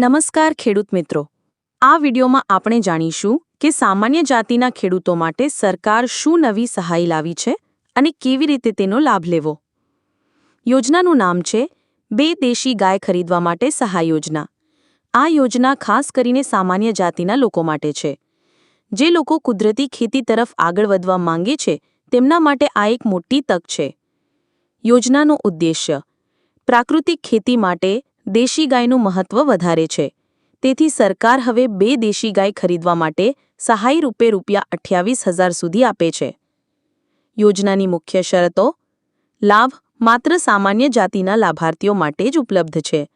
નમસ્કાર ખેડૂત મિત્રો. આ વિડીયોમાં આપણે જાણીશું કે સામાન્ય જાતિના ખેડૂતો માટે સરકાર શું નવી સહાય લાવી છે અને કેવી રીતે તેનો લાભ લેવો. યોજનાનું નામ છે બે દેશી ગાય ખરીદવા માટે સહાય યોજના. આ યોજના ખાસ કરીને સામાન્ય જાતિના લોકો માટે છે. જે લોકો કુદરતી ખેતી તરફ આગળ વધવા માંગે છે તેમના માટે આ એક મોટી તક છે. યોજનાનો ઉદ્દેશ્ય પ્રાકૃતિક ખેતી માટે દેશી ગાયનું મહત્વ વધારે છે. તેથી સરકાર હવે બે દેશી ગાય ખરીદવા માટે સહાય રૂપે રૂપિયા અઠ્યાવીસ હજાર સુધી આપે છે. યોજનાની મુખ્ય શરતો, લાભ માત્ર સામાન્ય જાતિના લાભાર્થીઓ માટે જ ઉપલબ્ધ છે.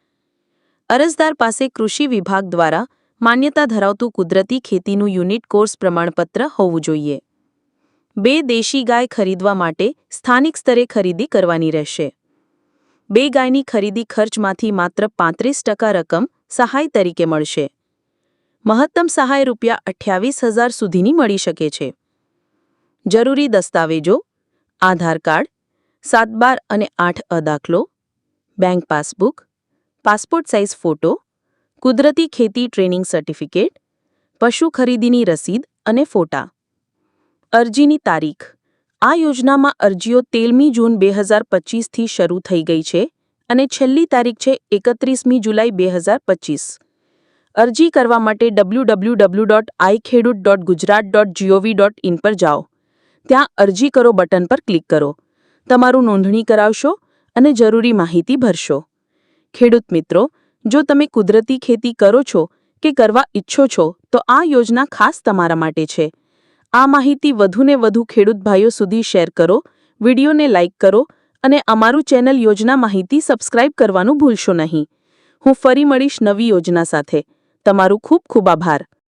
અરજદાર પાસે કૃષિ વિભાગ દ્વારા માન્યતા ધરાવતું કુદરતી ખેતીનું યુનિટ કોર્સ પ્રમાણપત્ર હોવું જોઈએ. બે દેશી ગાય ખરીદવા માટે સ્થાનિક સ્તરે ખરીદી કરવાની રહેશે. બે ગાયની ખરીદી ખર્ચમાંથી માત્ર પાંત્રીસ ટકા રકમ સહાય તરીકે મળશે. મહત્તમ સહાય રૂપિયા અઠ્યાવીસ હજાર સુધીની મળી શકે છે. જરૂરી દસ્તાવેજો, આધાર કાર્ડ, સાત બાર અને આઠ અ દાખલો, bank passbook, passport size photo, કુદરતી ખેતી ટ્રેનિંગ સર્ટિફિકેટ, પશુ ખરીદીની રસીદ અને ફોટા. અરજીની તારીખ આ યોજનામાં અરજીઓ તેરમી જૂન બે હજાર પચીસથી શરૂ થઈ ગઈ છે અને છેલ્લી તારીખ છે એકત્રીસમી જુલાઈ બે હજાર પચીસ. અરજી કરવા માટે W W W dot I Khedut dot Gujarat dot G O V dot in પર જાઓ. ત્યાં અરજી કરો બટન પર ક્લિક કરો. તમારું નોંધણી કરાવશો અને જરૂરી માહિતી ભરશો. ખેડૂત મિત્રો, જો તમે કુદરતી ખેતી કરો છો કે કરવા ઈચ્છો છો, તો આ યોજના ખાસ તમારા માટે છે. આ માહિતી વધુને વધુ ખેડૂત ભાઈઓ સુધી શેર કરો, વિડીયોને લાઇક કરો અને અમારું ચેનલ યોજના માહિતી સબસ્ક્રાઇબ કરવાનું ભૂલશો નહીં. હું ફરી મળીશ નવી યોજના સાથે. તમારું ખૂબ ખૂબ આભાર.